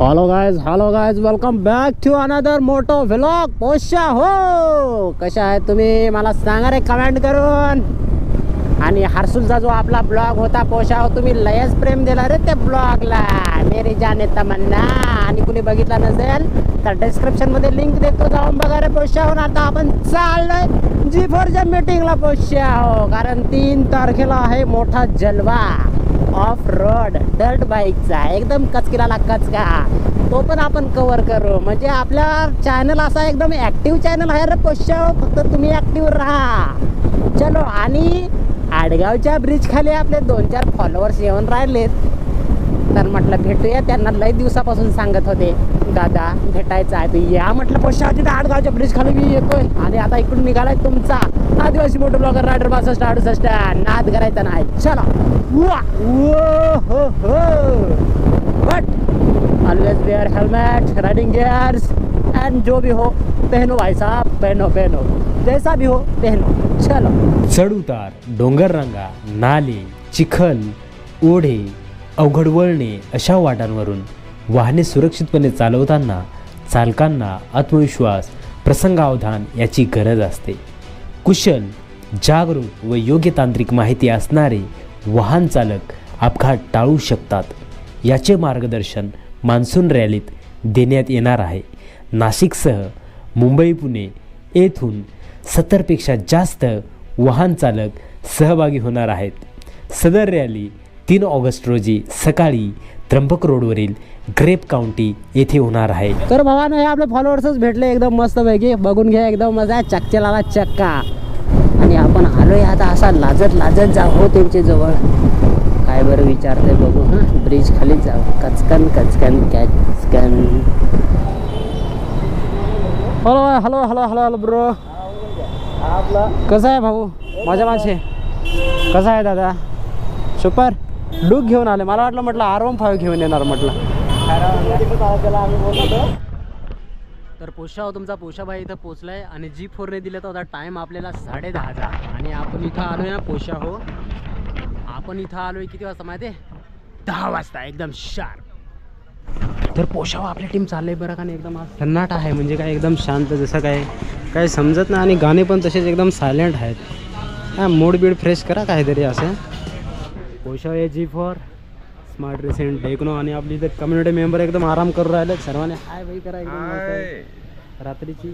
Hello guys hello guys welcome back to another moto vlog Porsche हो कशा आहे तुम्ही? मला सांगा रे कमेंट करून. आणि हर्सुलचा जो आपला ब्लॉग होता पोशा हो तुम्ही लयच प्रेम दिला रे त्या ब्लॉगला मेरी जाने तमन्ना. आणि कुणी बघितला नसेल तर डिस्क्रिप्शनमध्ये लिंक देतो. जाऊन बघा रे पोशा हो. आता आपण चाललोय जी फोरच्या मीटिंगला पोशा हो. कारण तीन तारखेला आहे मोठा जलवा. ऑफ रोड डर्ट बाईकचा एकदम कचकिराला कचका. तो पण आपण कव्हर करू. म्हणजे आपला चॅनल असा एकदम ॲक्टिव्ह चॅनल आहे रे पोश्या फक्त तुम्ही ॲक्टिव्ह राहा. चलो. आणि आडगावच्या ब्रिज खाली आपले दोन चार फॉलोअर्स येऊन राहिलेत. तर म्हटलं भेटूया. त्यांना लई दिवसापासून सांगत होते दादा भेटायचं आहे. तू या म्हटलं पोशा तिथे आडगावच्या ब्रिज खाली मी येतोय. आणि आता इकडून निघालाय तुमचा. आदिवासी मोठं ब्लॉगर रायडर बासष्ट अडुसष्ट नाद करायचा नाही. चला. वा हो but always wear helmet riding gears and जो भी हो पहनो भाई साहब पहनो पहनो. जैसा भी हो पहनो. चलो. चढ उतार डोंगर रंगा नाले चिखल ओढे अवघड वळणे अशा वाटांवरून वाहने सुरक्षितपणे चालवताना चालकांना आत्मविश्वास प्रसंगावधान याची गरज असते. कुशल जागरूक व योग्य तांत्रिक माहिती असणारे वाहन चालक अपघात टाळू शकतात. याचे मार्गदर्शन मान्सून रॅलीत देण्यात येणार आहे. नाशिकसह मुंबई पुणे येथून सत्तरपेक्षा जास्त वाहन चालक सहभागी होणार आहेत. सदर रॅली तीन ऑगस्ट रोजी सकाळी त्र्यंबक रोडवरील ग्रेप काउंटी येथे होणार आहे. तर भावानं हे आपले फॉलोअर्सच भेटले एकदम मस्त पैकी बघून घ्या एकदम मजा. चक्केला चक्का. आणि आपण आलोय आता असा लाजत लाजत जाऊ हो त्यांच्या जवळ. काय बरं विचारते बघू हां? ब्रिज खाली जाऊ. कचकन कचकन कचकन. Hello hello hello hello hello bro कसं आहे भाऊ? माझ्या माझे कसं आहे दादा? सुपर लुक घेऊन आले. मला वाटलं म्हटलं आर वन फाईव्ह घेऊन येणार म्हटलं. तर पोषा हो तुमचा पोशाबाई इथं पोचलाय आणि जी फोरने दिला होता टाईम आपल्याला साडे दहाचा आणि आपण इथं आलो ना पोषा हो. आपण इथं आलोय किती वाजता माहिती आहे? दहा वाजता एकदम शार्प तर पोशाव हो, आपली टीम चाललंय बरं का नाही एकदम आज सन्नाट आहे म्हणजे काय एकदम शांत जसं काय काही समजत नाही आणि गाणे पण तसेच एकदम सायलेंट आहेत. हा मूड बीड फ्रेश करा काहीतरी असं. पोशाव आहे जी फॉर। स्मार्ट रिसेंट टेक्नो आणि आपली इथे कम्युनिटी मेंबर एकदम आराम करू राहिले. सर्वांनी हाय बाई करा एकदम मस्त. रात्रीची?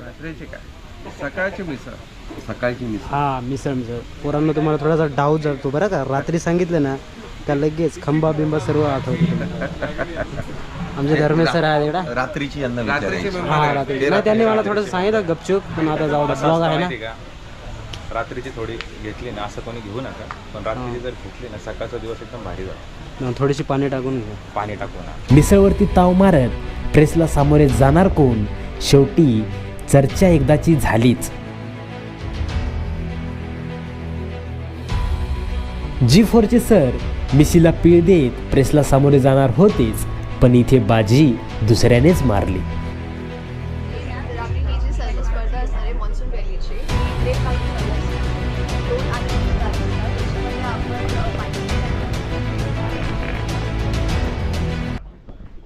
रात्रीची काय? सकाळची मिसळ. सकाळची मिसळ. हा मिसळ मिसळ. पोरांना तुम्हाला थोडासा डाऊट जातो बरं का? रात्री सांगितलं ना का लगेच खंबा बिंबा सर्व आठवते तुम्हाला. आमचे धर्मेश सर आहेत इकडं. रात्रीची यांना विचारायची. हा रात्री नाही त्यांनी मला थोडंसं सांगितलं गपचूप. पण आता जाऊ ब्लॉग आहे ना? रात्रीची थोडी घेतली ना असं कोणी घेऊ नका. पण रात्रीची जर घेतली ना सकाळचा दिवस एकदम भारी जातो थोडीशी पाणी टाकून पाणी टाकू ना मिसळवरती ताव मारत प्रेसला सामोरे जाणार कोण? शेवटी चर्चा एकदाची झालीच. जी फोरचे सर मिशीला पीळ देत प्रेसला सामोरे जाणार होतेच पण इथे बाजी दुसऱ्यानेच मारली.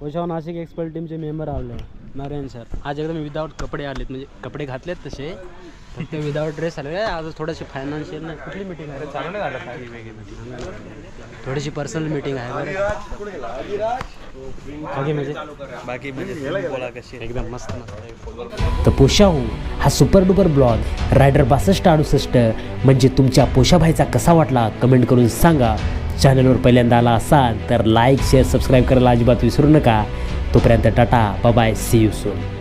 कोशाव नाशिक एक्सपर्ट टीमचे मेंबर आले. नारायण सर आज एकदम विदाऊट कपडे आलेत म्हणजे कपडे घातलेत तसे. फक्त विदाऊट ड्रेस आले. आज थोडीशी फायनान्शियल नाही. कुठली मीटिंग आहे? चांगलं झालं थोडीशी पर्सनल मीटिंग आहे बरं. बाकी म्हणजे? बाकी म्हणजे एकदम मस्त मस्त. तर पोशाहू हा सुपर डुपर ब्लॉग रायडर बासष्ट अडुसष्ट म्हणजे तुमच्या पोशाभाईचा कसा वाटला? कमेंट करून सांगा. चॅनलवर पहिल्यांदा आला असाल तर लाईक शेअर सबस्क्राईब करायला अजिबात विसरू नका. तोपर्यंत tata bye see you soon